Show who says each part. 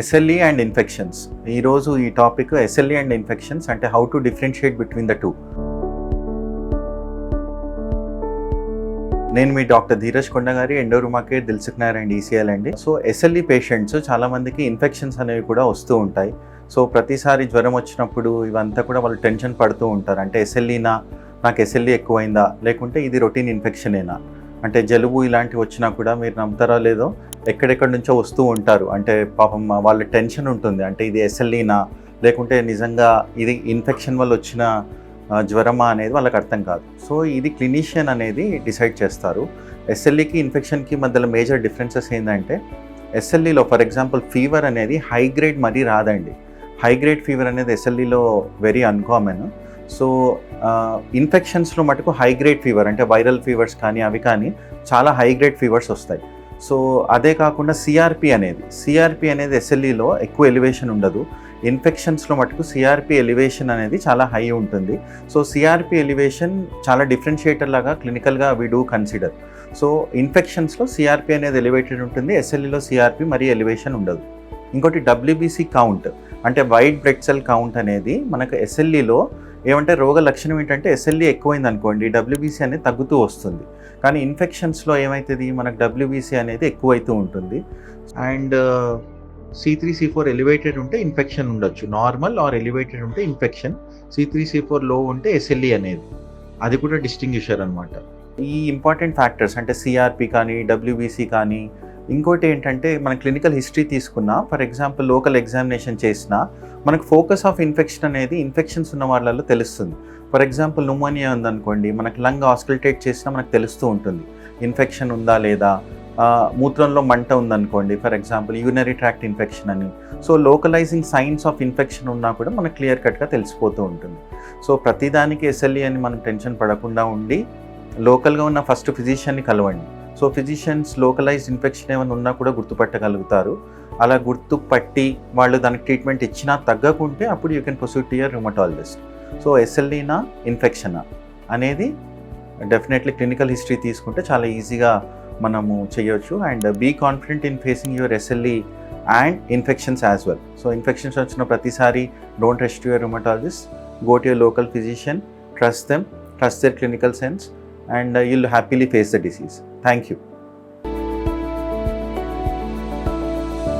Speaker 1: SLE and infections ఈరోజు ఈ topic SLE and infections అంటే how to differentiate between the two నేను మీ డాక్టర్ ధీరజ్ కొండ గారి ఎండోరుమాకే దిల్సుకున్నారు అండ్ ఈసీఎల్ అండి. సో ఎస్ఎల్ఈ పేషెంట్స్ చాలామందికి ఇన్ఫెక్షన్స్ అనేవి కూడా వస్తూ ఉంటాయి. సో ప్రతిసారి జ్వరం వచ్చినప్పుడు ఇవంతా కూడా వాళ్ళు టెన్షన్ పడుతూ ఉంటారు. అంటే ఎస్ఎల్ఈనా నాకు ఎస్ఎల్ఈ ఎక్కువైందా? లేకుంటే ఇది రొటీన్ ఇన్ఫెక్షనేనా అంటే జలుబు ఇలాంటివి వచ్చినా కూడా మీరు నమ్ముతారా లేదో? ఎక్కడెక్కడి నుంచో వస్తూ ఉంటారు. అంటే పాపం వాళ్ళ టెన్షన్ ఉంటుంది. అంటే ఇది ఎస్ఎల్ఈనా లేకుంటే నిజంగా ఇది ఇన్ఫెక్షన్ వల్ల వచ్చిన జ్వరమా అనేది వాళ్ళకి అర్థం కాదు. సో ఇది క్లినీషియన్ అనేది డిసైడ్ చేస్తారు. ఎస్ఎల్ఈకి ఇన్ఫెక్షన్కి మధ్యలో మేజర్ డిఫరెన్సెస్ ఏంటంటే ఎస్ఎల్ఈలో ఫర్ ఎగ్జాంపుల్ ఫీవర్ అనేది హై గ్రేడ్ మరీ రాదండి. హై గ్రేడ్ ఫీవర్ అనేది ఎస్ఎల్ఈలో వెరీ అన్కామన్. సో ఇన్ఫెక్షన్స్లో మటుకు హై గ్రేడ్ ఫీవర్ అంటే వైరల్ ఫీవర్స్ కానీ అవి కానీ చాలా హై గ్రేడ్ ఫీవర్స్ వస్తాయి. సో అదే కాకుండా సిఆర్పి అనేది సిఆర్పి అనేది ఎస్ఎల్ఈలో ఎక్కువ ఎలివేషన్ ఉండదు. ఇన్ఫెక్షన్స్లో మటుకు సిఆర్పి ఎలివేషన్ అనేది చాలా హై ఉంటుంది. సో సిఆర్పి ఎలివేషన్ చాలా డిఫరెన్షియేటర్ లాగా క్లినికల్గా వీ డూ కన్సిడర్ సో ఇన్ఫెక్షన్స్లో సిఆర్పి అనేది ఎలివేటెడ్ ఉంటుంది ఎస్ఎల్ఈలో సిఆర్పి మరీ ఎలివేషన్ ఉండదు. ఇంకోటి డబ్ల్యూబీసీ కౌంట్ అంటే వైట్ బ్లడ్ సెల్ కౌంట్ అనేది మనకు ఎస్ఎల్ఈలో ఏమంటే రోగ లక్షణం ఏంటంటే ఎస్ఎల్ఈ ఎక్కువైంది అనుకోండి డబ్ల్యూబీసీ అనేది తగ్గుతూ వస్తుంది. కానీ ఇన్ఫెక్షన్స్లో ఏమవుతుంది మనకు డబ్ల్యూబీసీ అనేది ఎక్కువైతూ ఉంటుంది. And C three C four elevated ఉంటే ఇన్ఫెక్షన్ ఉండొచ్చు. నార్మల్ ఆర్ ఎలివేటెడ్ ఉంటే ఇన్ఫెక్షన్ సి త్రీ సి ఫోర్లో ఉంటే ఎస్ఎల్ఈ అనేది. అది కూడా డిస్టింగ్విషర్ అనమాట ఈ ఇంపార్టెంట్ ఫ్యాక్టర్స్ అంటే సిఆర్పి కానీ డబ్ల్యూబీసీ కానీ ఇంకోటి ఏంటంటే మన క్లినికల్ హిస్టరీ తీసుకున్నా ఫర్ ఎగ్జాంపుల్ లోకల్ ఎగ్జామినేషన్ చేసినా మనకు ఫోకస్ ఆఫ్ ఇన్ఫెక్షన్ అనేది ఇన్ఫెక్షన్స్ ఉన్న వాళ్ళలో తెలుస్తుంది. ఫర్ ఎగ్జాంపుల్ న్యూమోనియా ఉందనుకోండి మనకు లంగ్ ఆస్కల్టేట్ చేసినా మనకు తెలుస్తూ ఉంటుంది. ఇన్ఫెక్షన్ ఉందా లేదా? మూత్రంలో మంట ఉందనుకోండి for example urinary tract infection అని. So localising signs of infection ఉన్నా కూడా మనకు క్లియర్ కట్గా తెలిసిపోతూ ఉంటుంది. సో ప్రతిదానికి ఎస్ఎల్ఈ అని మనం టెన్షన్ పడకుండా ఉండి లోకల్గా ఉన్న ఫస్ట్ ఫిజిషియన్ని కలవండి. సో ఫిజిషియన్స్ లోకలైజ్డ్ ఇన్ఫెక్షన్ ఏమైనా ఉన్నా కూడా గుర్తుపట్టగలుగుతారు. అలా గుర్తుపట్టి వాళ్ళు దానికి ట్రీట్మెంట్ ఇచ్చినా తగ్గకుంటే అప్పుడు you can proceed to your rheumatologist so ఎస్ఎల్ఈనా ఇన్ఫెక్షనా అనేది డెఫినెట్లీ క్లినికల్ హిస్టరీ తీసుకుంటే చాలా ఈజీగా మనము చేయొచ్చు. And be confident in facing your SLE and infections as well so infections వచ్చిన ప్రతిసారి don't rest your rheumatologist go to your local physician trust them trust their clinical sense and uh, you'll happily face the disease. Thank you.